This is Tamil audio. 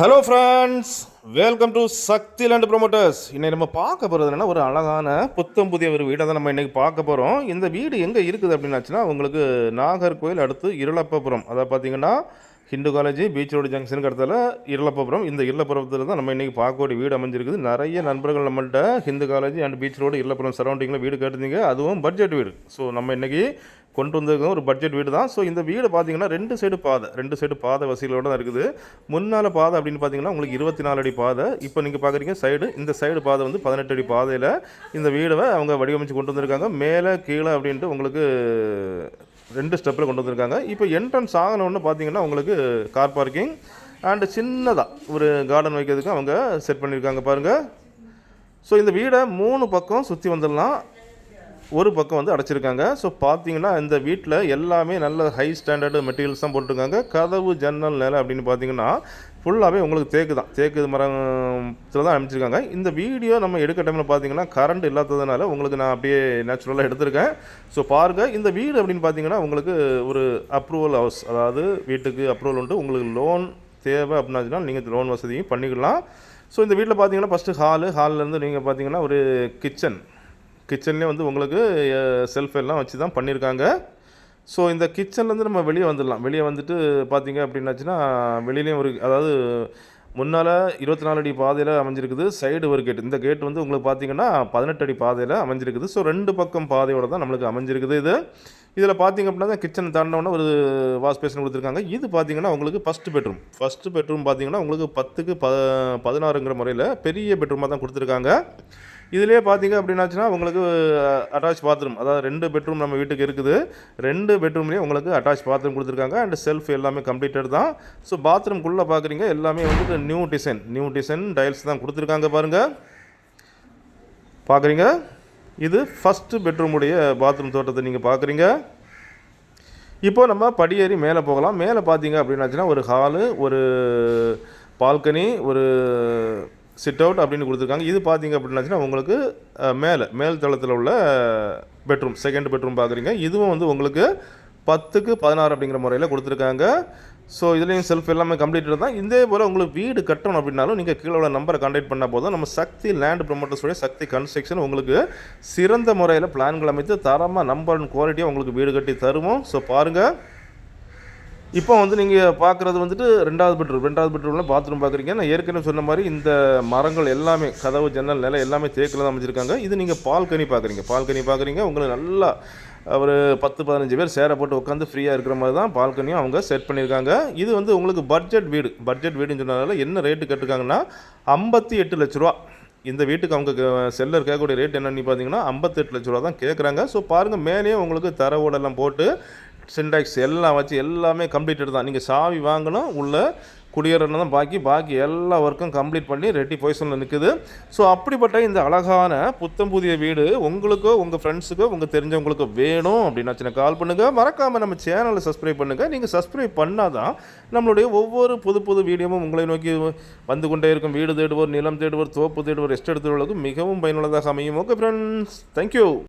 Hello friends welcome to Shakthi land promoters இன்னைக்கு நம்ம பார்க்க போகிறது என்னன்னா ஒரு அழகான புத்தம் புதிய ஒரு வீடை தான் நம்ம இன்றைக்கி பார்க்க போகிறோம் இந்த வீடு எங்கே இருக்குது அப்படின்னாச்சுன்னா உங்களுக்கு நாகர்கோயில் அடுத்து இருளப்பபுரம் அதாவது பார்த்தீங்கன்னா ஹிந்து காலேஜ் பீச் ரோடு ஜங்ஷனுக்கு இடத்துல இருளப்பபுரம் இந்த இருளப்புறத்தில் தான் நம்ம இன்றைக்கி பார்க்கக்கூடிய வீடு அமைஞ்சிருக்குது. நிறைய நண்பர்கள் நம்மள்கிட்ட Hindu college and beach road Irulappuram சரௌண்டிங்கில் வீடு கேட்டிருந்தீங்க. அதுவும் பட்ஜெட் வீடு. ஸோ நம்ம இன்றைக்கி கொண்டு வந்திருக்க ஒரு பட்ஜெட் வீடு தான். ஸோ இந்த வீடு பார்த்தீங்கன்னா ரெண்டு சைடு பாதை. ரெண்டு சைடு பாதை வசதிகளோட தான் இருக்குது. முன்னால் பாதை அப்படின்னு பார்த்தீங்கன்னா உங்களுக்கு இருபத்தி நாலு அடி பாதை. இப்போ நீங்கள் பார்க்குறீங்க சைடு இந்த சைடு பாதை வந்து பதினெட்டு அடி பாதையில் இந்த வீடை அவங்க வடிவமைச்சு கொண்டு வந்திருக்காங்க. மேலே கீழே அப்படின்ட்டு உங்களுக்கு ரெண்டு ஸ்டெப்பில் கொண்டு வந்திருக்காங்க. இப்போ என்ட்ரன்ஸ் ஆகணும்னு பார்த்தீங்கன்னா உங்களுக்கு கார் பார்க்கிங் அண்டு சின்னதாக ஒரு கார்டன் வைக்கிறதுக்கு அவங்க செட் பண்ணியிருக்காங்க பாருங்கள் ஸோ இந்த வீடை மூணு பக்கம் சுற்றி வந்துடலாம். ஒரு பக்கம் வந்து அடைச்சிருக்காங்க. ஸோ பார்த்தீங்கன்னா இந்த வீட்டில் எல்லாமே நல்ல ஹை ஸ்டாண்டர்டு மெட்டீரியல்ஸ் தான் போட்டிருக்காங்க. கதவு ஜன்னல் நிலை அப்படின்னு பார்த்தீங்கன்னா ஃபுல்லாகவே உங்களுக்கு தேக்கு தான். தேக்கு மரத்தில் தான் அமைச்சிருக்காங்க. இந்த வீடியோ நம்ம எடுக்க டைமில் பார்த்தீங்கன்னா கரண்ட் இல்லாததுனால உங்களுக்கு நான் அப்படியே நேச்சுரலாக எடுத்திருக்கேன். ஸோ பாருங்கள் இந்த வீடு அப்படின்னு பார்த்தீங்கன்னா உங்களுக்கு ஒரு அப்ரூவல் ஹவுஸ் அதாவது வீட்டுக்கு அப்ரூவல் உண்டு. உங்களுக்கு லோன் தேவை அப்படின்னாச்சுன்னா நீங்கள் லோன் வசதியும் பண்ணிக்கலாம். ஸோ இந்த வீட்டில் பார்த்தீங்கன்னா ஃபஸ்ட்டு ஹாலு ஹால்லேருந்து நீங்கள் பார்த்தீங்கன்னா ஒரு கிச்சன் கிச்சன்லேயே வந்து உங்களுக்கு செல்ஃப் எல்லாம் வச்சு தான் பண்ணியிருக்காங்க ஸோ இந்த கிச்சன்லேருந்து நம்ம வெளியே வந்துடலாம். வெளியே வந்துட்டு பார்த்தீங்க அப்படின்னாச்சுன்னா வெளியிலையும் ஒரு அதாவது முன்னால் இருபத்தி நாலு அடி பாதையில் அமைஞ்சிருக்குது. சைடு ஒரு கேட் இந்த கேட் வந்து உங்களுக்கு பார்த்தீங்கன்னா பதினெட்டு அடி பாதையில் அமைஞ்சிருக்குது. ஸோ ரெண்டு பக்கம் பாதையோடு தான் நம்மளுக்கு அமைஞ்சிருக்குது இது. இதில் பார்த்தீங்க அப்படின்னா கிச்சனை தாண்டினோன்னா ஒரு வாஷ் பேஷன் கொடுத்துருக்காங்க. இது பார்த்திங்கன்னா உங்களுக்கு ஃபஸ்ட்டு பெட்ரூம் ஃபஸ்ட்டு பெட்ரூம் பார்த்திங்கன்னா உங்களுக்கு பத்துக்கு ப பதினாறுங்கிற முறையில் பெரிய பெட்ரூமாக தான் கொடுத்துருக்காங்க. இதுலேயே பார்த்தீங்க அப்படின்னாச்சுன்னா உங்களுக்கு அட்டாச் பாத்ரூம் அதாவது ரெண்டு பெட்ரூம் நம்ம வீட்டுக்கு இருக்குது. ரெண்டு பெட்ரூம்லேயும் உங்களுக்கு அட்டாச் பாத்ரூம் கொடுத்துருக்காங்க. அண்ட் செல்ஃப் எல்லாமே கம்ப்ளீட்டட் தான். ஸோ பாத்ரூம்குள்ளே பார்க்குறீங்க எல்லாமே வந்துட்டு new design new design tiles தான் கொடுத்துருக்காங்க பாருங்கள் பார்க்குறீங்க? இது ஃபஸ்ட்டு பெட்ரூமுடைய பாத்ரூம் தோட்டத்தை நீங்கள் பார்க்குறீங்க இப்போ நம்ம படியேறி மேலே போகலாம். மேலே பார்த்தீங்க அப்படின்னாச்சுன்னா ஒரு ஹாலு ஒரு பால்கனி ஒரு சிட் அவுட் அப்படின்னு கொடுத்துருக்காங்க. இது பார்த்தீங்க அப்படின்னாச்சுன்னா உங்களுக்கு மேலே மேல் தளத்தில் உள்ள பெட்ரூம் செகண்ட் பெட்ரூம் பார்க்குறீங்க இதுவும் வந்து உங்களுக்கு பத்துக்கு பதினாறு அப்படிங்கிற முறையில் கொடுத்துருக்காங்க. ஸோ இதுலேயும் செல்ஃப் எல்லாமே கம்ப்ளீட்டட் தான் இதே போல் உங்களுக்கு வீடு கட்டணும் அப்படின்னாலும் நீங்கள் கீழே உள்ள நம்பரை கான்டாக்ட் பண்ணால் போதும். நம்ம சக்தி லேண்ட் ப்ரொமோட்டர்ஸோடைய சக்தி கன்ஸ்ட்ரக்ஷன் உங்களுக்கு சிறந்த முறையில் பிளான்கள் அமைத்து தரமாக நம்பர் அண்ட் குவாலிட்டியாக உங்களுக்கு வீடு கட்டி தருவோம். ஸோ பாருங்கள் இப்போ வந்து நீங்கள் பார்க்குறது வந்துட்டு ரெண்டாவது பெட்ரூம். ரெண்டாவது பெட்ரூமில் பாத்ரூம் பார்க்குறீங்க நான் ஏற்கனவே சொன்ன மாதிரி இந்த மரங்கள் எல்லாமே கதவு ஜன்னல் நிலை எல்லாமே தேக்கில் தான் அமைச்சிருக்காங்க இது நீங்கள் பால்கனி பார்க்குறீங்க பால்கனி பார்க்குறீங்க உங்களுக்கு நல்லா ஒரு பத்து பதினஞ்சு பேர் சேர போட்டு உட்காந்து ஃப்ரீயாக இருக்கிற மாதிரி தான் பால்கனியும் அவங்க செட் பண்ணியிருக்காங்க. இது வந்து உங்களுக்கு பட்ஜெட் வீடு. பட்ஜெட் வீடுன்னு சொன்னதால என்ன ரேட்டு கேட்டிருக்காங்கன்னா ஐம்பத்தி எட்டு லட்ச ரூபா. இந்த வீட்டுக்கு அவங்க செல்லர் கேட்கக்கூடிய ரேட் என்னன்னு பார்த்தீங்கன்னா ஐம்பத்தெட்டு லட்ச ரூபா தான் கேட்குறாங்க ஸோ பாருங்கள் மேலேயே உங்களுக்கு தரவோடெல்லாம் போட்டு சின்டாக்ஸ் எல்லாம் வச்சு எல்லாமே கம்ப்ளீட்டட் தான். நீங்கள் சாவி வாங்கணும் உள்ள குடியேறணும் தான் பாக்கி பாக்கி எல்லா ஒர்க்கும் கம்ப்ளீட் பண்ணி ரெட்டி பொசிஷனில் நிற்குது ஸோ அப்படிப்பட்ட இந்த அழகான புத்தம் புதிய வீடு உங்களுக்கோ உங்கள் ஃப்ரெண்ட்ஸுக்கோ உங்கள் தெரிஞ்சவங்களுக்கோ வேணும் அப்படின்னா சின்ன கால் பண்ணுங்கள் மறக்காமல் நம்ம சேனலை சப்ஸ்கிரைப் பண்ணுங்கள் நீங்கள் சப்ஸ்கிரைப் பண்ணால் தான் நம்மளுடைய ஒவ்வொரு புது புது வீடியோவும் உங்களை நோக்கி வந்து கொண்டே இருக்கும். வீடு தேடுவோர் நிலம் தேடுவோர் தோப்பு தேடுவோர் எஸ்ட் எடுத்துவர்களுக்கு மிகவும் பயனுள்ளதாக அமையும். Okay friends thank you